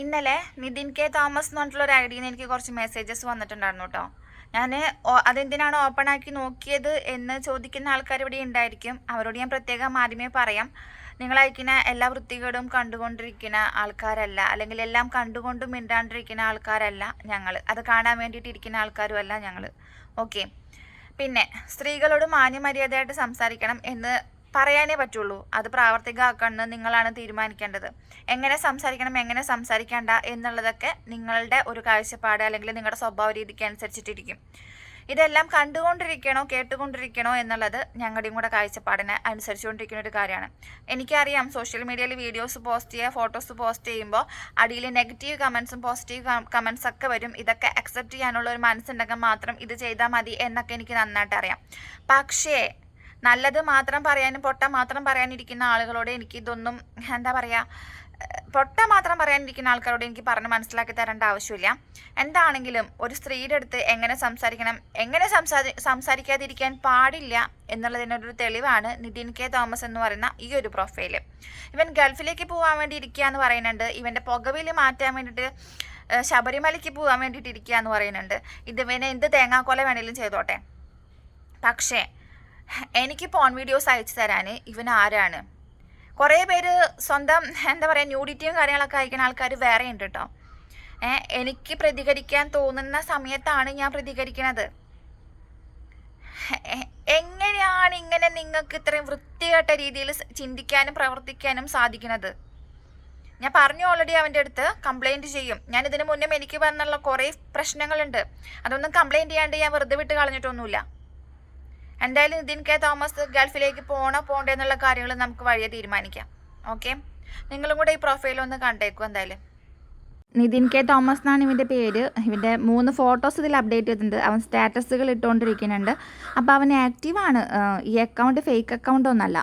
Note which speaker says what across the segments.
Speaker 1: ഇന്നലെ Nitin K Thomas എന്ന് പറഞ്ഞിട്ടുള്ള ഒരു ഐ നിന്ന് എനിക്ക് കുറച്ച് മെസ്സേജസ് വന്നിട്ടുണ്ടായിരുന്നു കേട്ടോ. ഞാൻ അതെന്തിനാണ് ഓപ്പൺ ആക്കി നോക്കിയത് എന്ന് ചോദിക്കുന്ന ആൾക്കാർ ഇവിടെ ഉണ്ടായിരിക്കും. അവരോട് ഞാൻ പ്രത്യേകം ആദ്യമേ പറയാം. നിങ്ങൾ അയക്കുന്ന എല്ലാ വൃത്തികേടും കണ്ടുകൊണ്ടിരിക്കുന്ന ആൾക്കാരല്ല. അല്ലെങ്കിൽ എല്ലാം കണ്ടുകൊണ്ടും മിണ്ടാണ്ടിരിക്കുന്ന ആൾക്കാരല്ല ഞങ്ങൾ അത് കാണാൻ വേണ്ടിയിട്ട് ഇരിക്കുന്ന ആൾക്കാരും അല്ല ഞങ്ങൾ ഓക്കെ പിന്നെ സ്ത്രീകളോട് മാന്യമര്യാദയായിട്ട് സംസാരിക്കണം എന്ന് പറയാനേ പറ്റുള്ളൂ. അത് പ്രാവർത്തികമാക്കണമെന്ന് നിങ്ങളാണ് തീരുമാനിക്കേണ്ടത്. എങ്ങനെ സംസാരിക്കണം എങ്ങനെ സംസാരിക്കേണ്ട എന്നുള്ളതൊക്കെ നിങ്ങളുടെ ഒരു കാഴ്ചപ്പാട് അല്ലെങ്കിൽ നിങ്ങളുടെ സ്വഭാവ രീതിക്ക് അനുസരിച്ചിട്ടിരിക്കും. ഇതെല്ലാം കണ്ടുകൊണ്ടിരിക്കണോ കേട്ടുകൊണ്ടിരിക്കണോ എന്നുള്ളത് ഞങ്ങളുടെയും കൂടെ കാഴ്ചപ്പാടിനെ അനുസരിച്ചുകൊണ്ടിരിക്കുന്ന ഒരു കാര്യമാണ്. എനിക്കറിയാം സോഷ്യൽ മീഡിയയിൽ വീഡിയോസ് പോസ്റ്റ് ചെയ്യുക ഫോട്ടോസ് പോസ്റ്റ് ചെയ്യുമ്പോൾ അടിയിൽ നെഗറ്റീവ് കമൻസും പോസിറ്റീവ് കമൻസ് ഒക്കെ വരും. ഇതൊക്കെ അക്സെപ്റ്റ് ചെയ്യാനുള്ള ഒരു മനസ്സുണ്ടെങ്കിൽ മാത്രം ഇത് ചെയ്താൽ മതി എന്നൊക്കെ എനിക്ക് നന്നായിട്ട് അറിയാം. പക്ഷേ നല്ലത് മാത്രം പറയാനും പൊട്ട മാത്രം പറയാനിരിക്കുന്ന ആളുകളോട് എനിക്ക് ഇതൊന്നും എന്താ പറയുക പൊട്ട മാത്രം പറയാനിരിക്കുന്ന ആൾക്കാരോട് എനിക്ക് പറഞ്ഞ് മനസ്സിലാക്കി തരേണ്ട ആവശ്യമില്ല. എന്താണെങ്കിലും ഒരു സ്ത്രീയുടെ അടുത്ത് എങ്ങനെ സംസാരിക്കണം എങ്ങനെ സംസാരി സംസാരിക്കാതിരിക്കാൻ പാടില്ല എന്നുള്ളതിനൊരു തെളിവാണ് നിതിൻ കെ തോമസ് എന്ന് പറയുന്ന ഈ ഒരു പ്രൊഫൈൽ ഇവൻ ഗൾഫിലേക്ക് പോകാൻ വേണ്ടി ഇരിക്കുക എന്ന് പറയുന്നുണ്ട്. ഇവന്റെ പുകവിൽ മാറ്റാൻ വേണ്ടിയിട്ട് ശബരിമലയ്ക്ക് പോകാൻ വേണ്ടിയിട്ട് ഇരിക്കുക എന്ന് പറയുന്നുണ്ട്. ഇത് ഇവനെ എന്ത് തേങ്ങാക്കൊല വേണേലും ചെയ്തോട്ടെ. പക്ഷേ എനിക്ക് പോൺ വീഡിയോസ് അയച്ചു തരാൻ ഇവൻ ആരാണ്? കുറേ പേര് സ്വന്തം എന്താ പറയുക ന്യൂഡിറ്റിയും കാര്യങ്ങളൊക്കെ അയക്കുന്ന ആൾക്കാർ വേറെ ഉണ്ട് കേട്ടോ എനിക്ക് പ്രതികരിക്കാൻ തോന്നുന്ന സമയത്താണ് ഞാൻ പ്രതികരിക്കുന്നത് എങ്ങനെയാണ് ഇങ്ങനെ നിങ്ങൾക്ക് ഇത്രയും വൃത്തികെട്ട രീതിയിൽ ചിന്തിക്കാനും പ്രവർത്തിക്കാനും സാധിക്കുന്നത് ഞാൻ പറഞ്ഞു ഓൾറെഡി അവന്റെ അടുത്ത് കംപ്ലൈന്റ് ചെയ്യും. ഞാൻ ഇതിനു മുന്നേ എനിക്ക് വന്നുള്ള കുറേ പ്രശ്നങ്ങളുണ്ട്. അതൊന്നും കംപ്ലൈന്റ് ചെയ്യാണ്ട് ഞാൻ വെറുതെ വിട്ട് കളഞ്ഞിട്ടൊന്നുമില്ല. എന്തായാലും നിതിൻ കെ തോമസ് ഗൾഫിലേക്ക് പോണോ പോകണ്ടേ എന്നുള്ള കാര്യങ്ങൾ നമുക്ക് വഴിയെ തീരുമാനിക്കാം. ഓക്കെ? നിങ്ങളും കൂടെ ഈ പ്രൊഫൈൽ ഒന്ന് കണ്ടേക്കും എന്തായാലും. നിതിൻ കെ തോമസ് എന്നാണ് ഇവന്റെ പേര്. ഇവന്റെ മൂന്ന് ഫോട്ടോസ് ഇതിൽ അപ്ഡേറ്റ് ചെയ്തിട്ടുണ്ട്. അവൻ സ്റ്റാറ്റസുകൾ ഇട്ടുകൊണ്ടിരിക്കുന്നുണ്ട് അപ്പോൾ അവൻ ആക്റ്റീവാണ് ഈ അക്കൗണ്ട് ഫേക്ക് അക്കൗണ്ട് ഒന്നല്ല.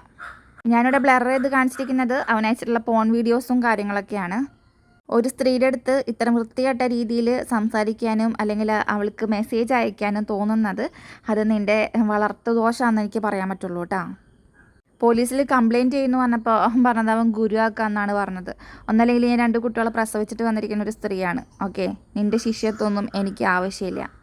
Speaker 1: ഞാനിവിടെ ബ്ലർ ചെയ്ത് കാണിച്ചിരിക്കുന്നത് അവൻ അയച്ചിട്ടുള്ള പോൺ വീഡിയോസും കാര്യങ്ങളൊക്കെയാണ്. ഒരു സ്ത്രീയുടെ അടുത്ത് ഇത്തരം വൃത്തികെട്ട രീതിയിൽ സംസാരിക്കാനും അല്ലെങ്കിൽ അവൾക്ക് മെസ്സേജ് അയക്കാനും തോന്നുന്നത് അത് നിന്റെ വളർത്തു ദോഷമാണെന്ന് എനിക്ക് പറയാൻ പറ്റുള്ളൂ കേട്ടോ. പോലീസിൽ കംപ്ലയിന്റ് ചെയ്യുന്നു പറഞ്ഞപ്പോൾ പറഞ്ഞത് അവൻ ഗുരുവാക്കാന്നാണ് പറഞ്ഞത്. ഒന്നല്ലെങ്കിൽ ഞാൻ രണ്ട് കുട്ടികളെ പ്രസവിച്ചിട്ട് വന്നിരിക്കുന്ന ഒരു സ്ത്രീയാണ്. ഓക്കെ നിന്റെ ശിഷ്യത്വമൊന്നും എനിക്ക് ആവശ്യമില്ല.